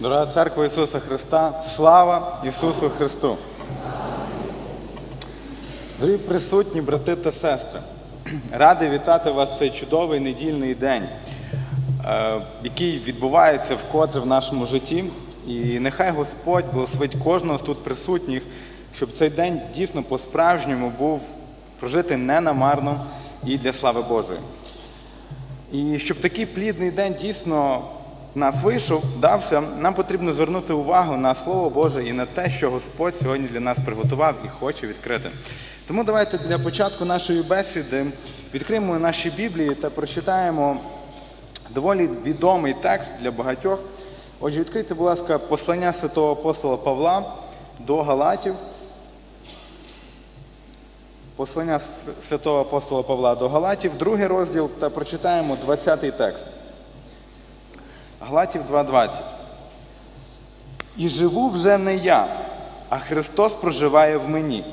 Дорога церква Ісуса Христа, слава Ісусу Христу! Дорогі присутні, брати та сестри, радий вітати вас цей чудовий недільний день, е, який відбувається вкотре в нашому житті. І нехай Господь благословить кожного з тут присутніх, щоб цей день дійсно по-справжньому був прожитий ненамарно і для слави Божої. І щоб такий плідний день дійсно нас вийшов, дався, нам потрібно звернути увагу на Слово Боже і на те, що Господь сьогодні для нас приготував і хоче відкрити. Тому давайте для початку нашої бесіди відкриємо наші Біблії та прочитаємо доволі відомий текст для багатьох. Отже, відкрийте, будь ласка, послання святого апостола Павла до Галатів. Послання святого апостола Павла до Галатів, другий розділ, та прочитаємо 20-й текст. Галатів 2.20. І живу вже не я, а Христос проживає в мені.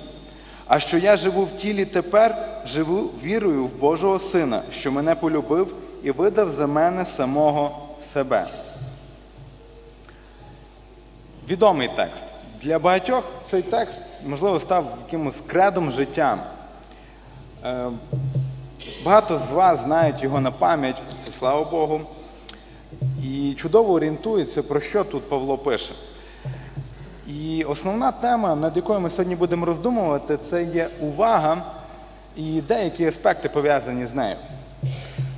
А що я живу в тілі тепер, живу вірою в Божого Сина, що мене полюбив і видав за мене самого себе. Відомий текст. Для багатьох цей текст, можливо, став якимось кредом життя. Е, Багато з вас знають його на пам'ять, це слава Богу. І чудово орієнтується, про що тут Павло пише. І основна тема, над якою ми сьогодні будемо роздумувати, це є увага і деякі аспекти пов'язані з нею.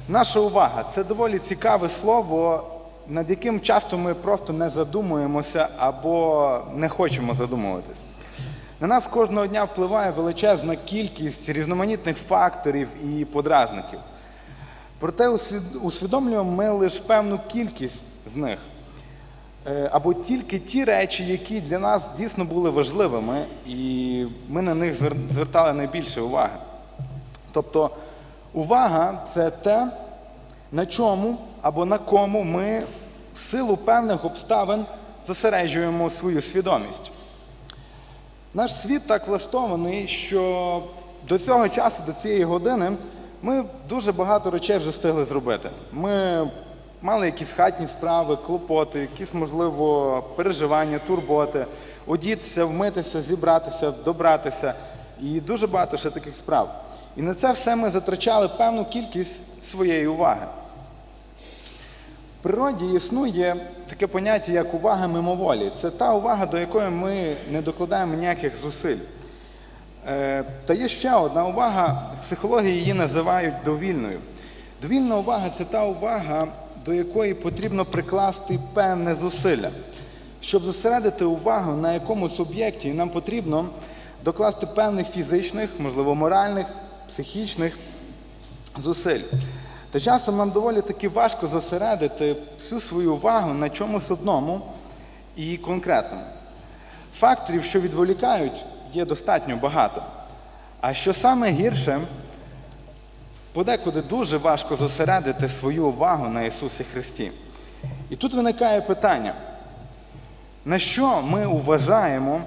Наша увага це доволі цікаве слово, над яким часто ми просто не задумуємося або не хочемо задумуватись. На нас кожного дня впливає величезна кількість різноманітних факторів і подразників. Проте усвідомлюємо ми лише певну кількість з них. Е, Або тільки ті речі, які для нас дійсно були важливими, і ми на них звертали найбільше уваги. Тобто увага це те, на чому або на кому ми в силу певних обставин зосереджуємо свою свідомість. Наш світ так влаштований, що до цього часу, до цієї години, ми дуже багато речей вже встигли зробити. Ми мали якісь хатні справи, клопоти, якісь, можливо, переживання, турботи, одітися, вмитися, зібратися, добратися. І дуже багато ще таких справ. І на це все ми затрачали певну кількість своєї уваги. В природі існує таке поняття, як увага мимоволі. Це та увага, до якої ми не докладаємо ніяких зусиль. Е, Та є ще одна увага, в психології її називають довільною. Довільна увага це та увага, до якої потрібно прикласти певне зусилля. Щоб зосередити увагу на якомусь об'єкті, нам потрібно докласти певних фізичних, можливо, моральних, психічних зусиль. Та часом нам доволі таки важко зосередити всю свою увагу на чомусь одному і конкретному. Факторів, що відволікають, є достатньо багато. А що саме гірше, подекуди дуже важко зосередити свою увагу на Ісусі Христі. І тут виникає питання, на що ми вважаємо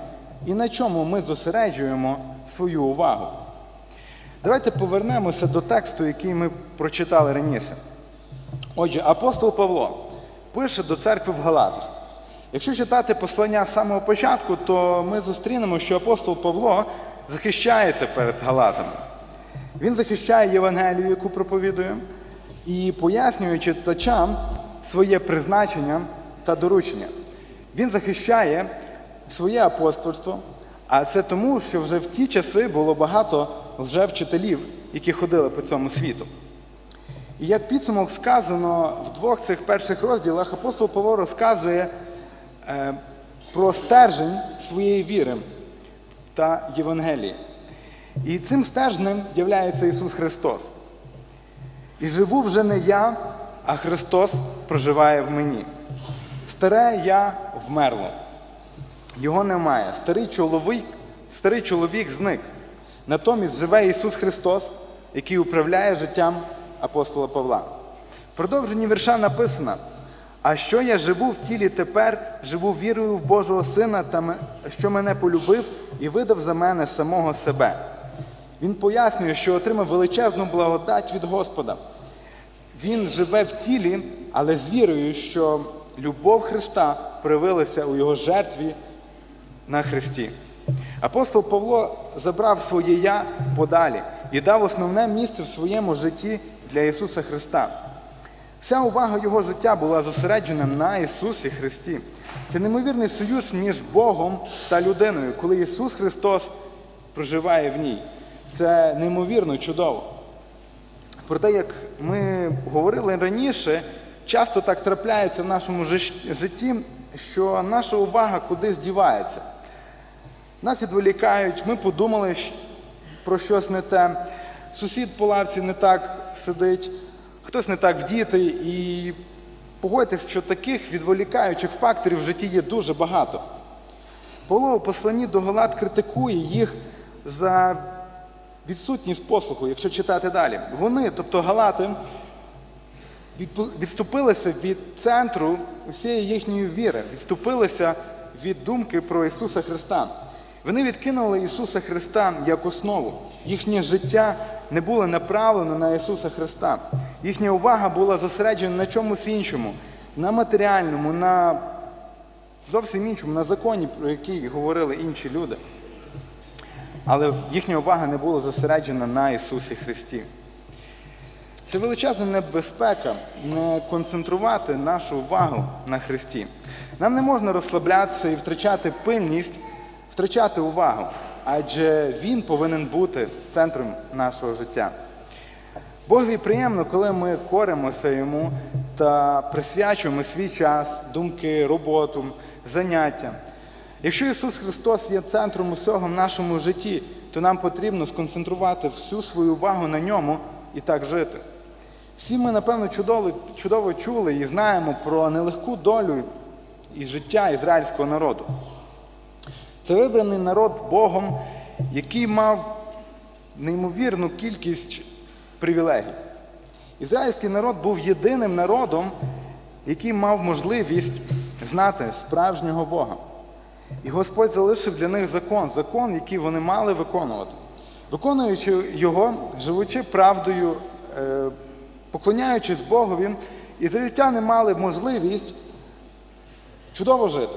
і на чому ми зосереджуємо свою увагу. Давайте повернемося до тексту, який ми прочитали раніше. Отже, апостол Павло пише до церкви в Галатах. Якщо читати послання з самого початку, то ми зустрінемо, що апостол Павло захищається перед Галатами. Він захищає Євангелію, яку проповідує, і пояснює читачам своє призначення та доручення. Він захищає своє апостольство, а це тому, що вже в ті часи було багато лжевчителів, які ходили по цьому світу. І як підсумок сказано в двох цих перших розділах, апостол Павло розказує про стержень своєї віри та Євангелії. І цим стержнем є Ісус Христос. І живу вже не я, а Христос проживає в мені. Старе я вмерло. Його немає. Старий чоловік, старий чоловік зник. Натомість живе Ісус Христос, який управляє життям апостола Павла. В продовженні вірша написано: А що я живу в тілі тепер, живу вірою в Божого Сина, що мене полюбив і видав за мене самого себе. Він пояснює, що отримав величезну благодать від Господа. Він живе в тілі, але з вірою, що любов Христа проявилася у Його жертві на Христі. Апостол Павло забрав своє я подалі і дав основне місце в своєму житті для Ісуса Христа. Вся увага його життя була зосереджена на Ісусі Христі. Це неймовірний союз між Богом та людиною, коли Ісус Христос проживає в ній. Це неймовірно чудово. Проте, як ми говорили раніше, часто так трапляється в нашому житті, що наша увага кудись дівається. Нас відволікають, ми подумали про щось не те, сусід по лавці не так сидить, хтось не так вдітий, і погодьтесь, що таких відволікаючих факторів в житті є дуже багато. Павло у посланні до Галат критикує їх за відсутність послуху, якщо читати далі. Вони, тобто Галати, відступилися від центру усієї їхньої віри, відступилися від думки про Ісуса Христа. Вони відкинули Ісуса Христа як основу. Їхнє життя не було направлено на Ісуса Христа. Їхня увага була зосереджена на чомусь іншому, на матеріальному, на зовсім іншому, на законі, про який говорили інші люди. Але їхня увага не була зосереджена на Ісусі Христі. Це величезна небезпека не концентрувати нашу увагу на Христі. Нам не можна розслаблятися і втрачати пильність, втрачати увагу, адже Він повинен бути центром нашого життя. Богові приємно, коли ми коримося йому та присвячуємо свій час, думки, роботу, заняття. Якщо Ісус Христос є центром усього в нашому житті, то нам потрібно сконцентрувати всю свою увагу на ньому і так жити. Всі ми, напевно, чудово, чудово чули і знаємо про нелегку долю і життя ізраїльського народу. Це вибраний народ Богом, який мав неймовірну кількість привілегій. Ізраїльський народ був єдиним народом, який мав можливість знати справжнього Бога. І Господь залишив для них закон, закон, який вони мали виконувати. Виконуючи його, живучи правдою, е, поклоняючись Богові, ізраїльтяни мали можливість чудово жити,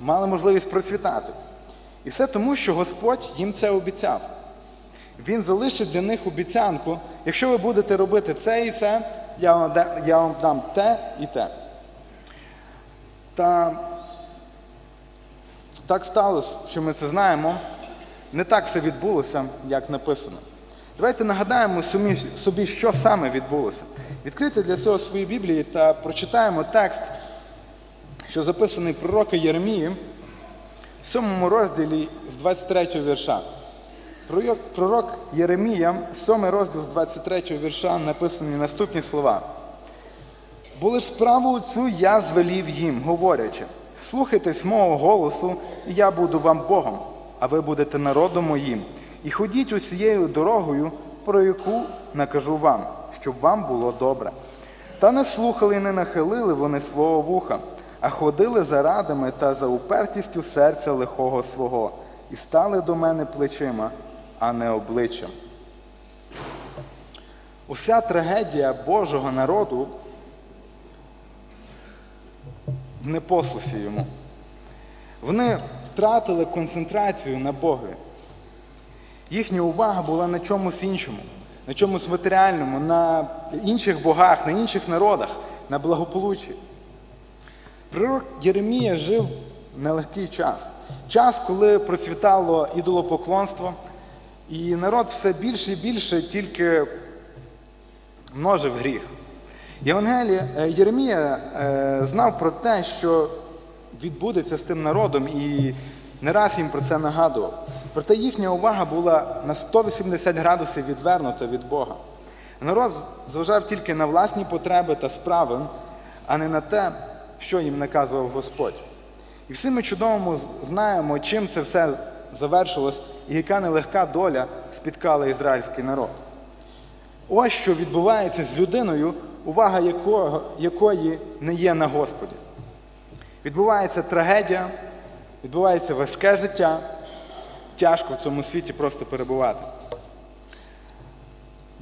мали можливість процвітати. І все тому, що Господь їм це обіцяв. Він залишить для них обіцянку, якщо ви будете робити це і це, я вам, я вам дам те і те. Та так сталося, що ми це знаємо. Не так все відбулося, як написано. Давайте нагадаємо собі, що саме відбулося. Відкрийте для цього свої Біблії та прочитаємо текст, що записаний пророка Єремії 7 розділі з 23 вірша. Пророк, Єремія, 7 розділ з 23 вірша, написані наступні слова. Бо лиш справу цю я звелів їм, говорячи, слухайтесь мого голосу, і я буду вам Богом, а ви будете народом моїм. І ходіть усією дорогою, про яку накажу вам, щоб вам було добре. Та не слухали і не нахилили вони свого вуха, а ходили за радами та за упертістю серця лихого свого, і стали до мене плечима, а не обличчям. Уся трагедія Божого народу в непослусі йому. Вони втратили концентрацію на Богові. Їхня увага була на чомусь іншому, на чомусь матеріальному, на інших богах, на інших народах, на благополуччі. Пророк Єремія жив нелегкий час. Час, коли процвітало ідолопоклонство, і народ все більше і більше тільки множив гріх. Євангелія е, Єремія е, знав про те, що відбудеться з тим народом, і не раз їм про це нагадував. Проте їхня увага була на 180 градусів відвернута від Бога. Народ зважав тільки на власні потреби та справи, а не на те, що їм наказував Господь. І всі ми чудово знаємо, чим це все завершилось і яка нелегка доля спіткала ізраїльський народ. Ось що відбувається з людиною, увага якого, якої не є на Господі. Відбувається трагедія, відбувається важке життя, тяжко в цьому світі просто перебувати.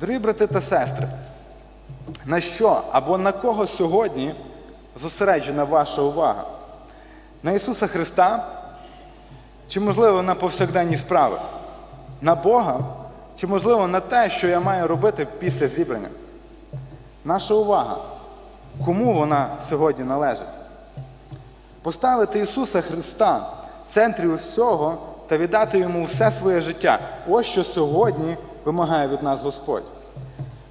Дорогі брати та сестри, на що або на кого сьогодні зосереджена ваша увага? На Ісуса Христа чи, можливо, на повсякденні справи? На Бога? Чи, можливо, на те, що я маю робити після зібрання? Наша увага. Кому вона сьогодні належить? Поставити Ісуса Христа в центрі усього та віддати Йому все своє життя. Ось що сьогодні вимагає від нас Господь.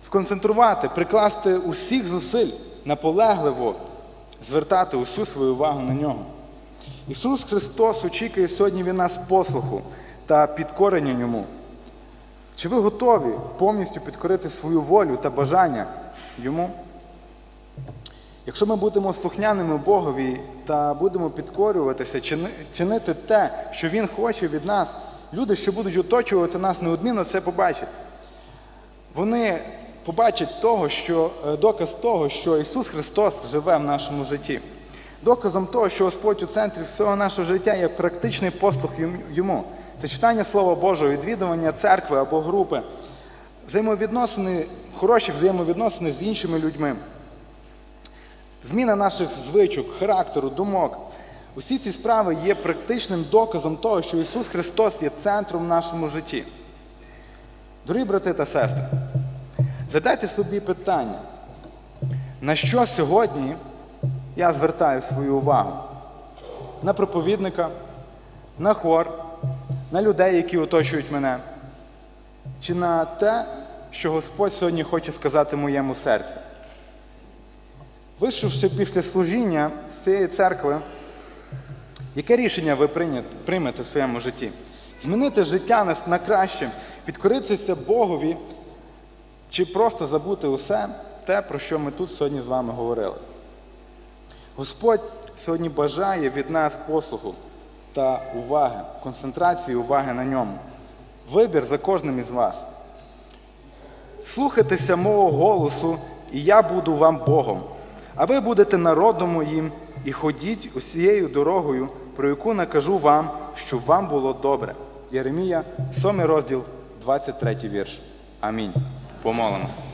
Сконцентрувати, прикласти усіх зусиль, наполегливо звертати усю свою увагу на нього. Ісус Христос очікує сьогодні від нас послуху та підкорення Йому. Чи ви готові повністю підкорити свою волю та бажання Йому? Якщо ми будемо слухняними Богові та будемо підкорюватися, чинити те, що Він хоче від нас, люди, що будуть оточувати нас, неодмінно це побачать. Вони побачать того, що, е, доказ того, що Ісус Христос живе в нашому житті. Доказом того, що Господь у центрі всього нашого життя є практичний послух йому- Йому. Це читання Слова Божого, відвідування церкви або групи, взаємовідносини, хороші взаємовідносини з іншими людьми. Зміна наших звичок, характеру, думок. Усі ці справи є практичним доказом того, що Ісус Христос є центром в нашому житті. Дорогі брати та сестри, задайте собі питання, на що сьогодні я звертаю свою увагу? На проповідника, на хор, на людей, які оточують мене, чи на те, що Господь сьогодні хоче сказати моєму серцю? Вийшовши після служіння з цієї церкви, яке рішення ви приймете в своєму житті? Змінити життя на краще, підкоритися Богові, чи просто забути усе те, про що ми тут сьогодні з вами говорили? Господь сьогодні бажає від нас послуху та уваги, концентрації уваги на ньому. Вибір за кожним із вас. Слухайтеся мого голосу, і я буду вам Богом. А ви будете народом моїм і ходіть усією дорогою, про яку накажу вам, щоб вам було добре. Єремія, 7 розділ, 23 вірш. Амінь. puomolamassa.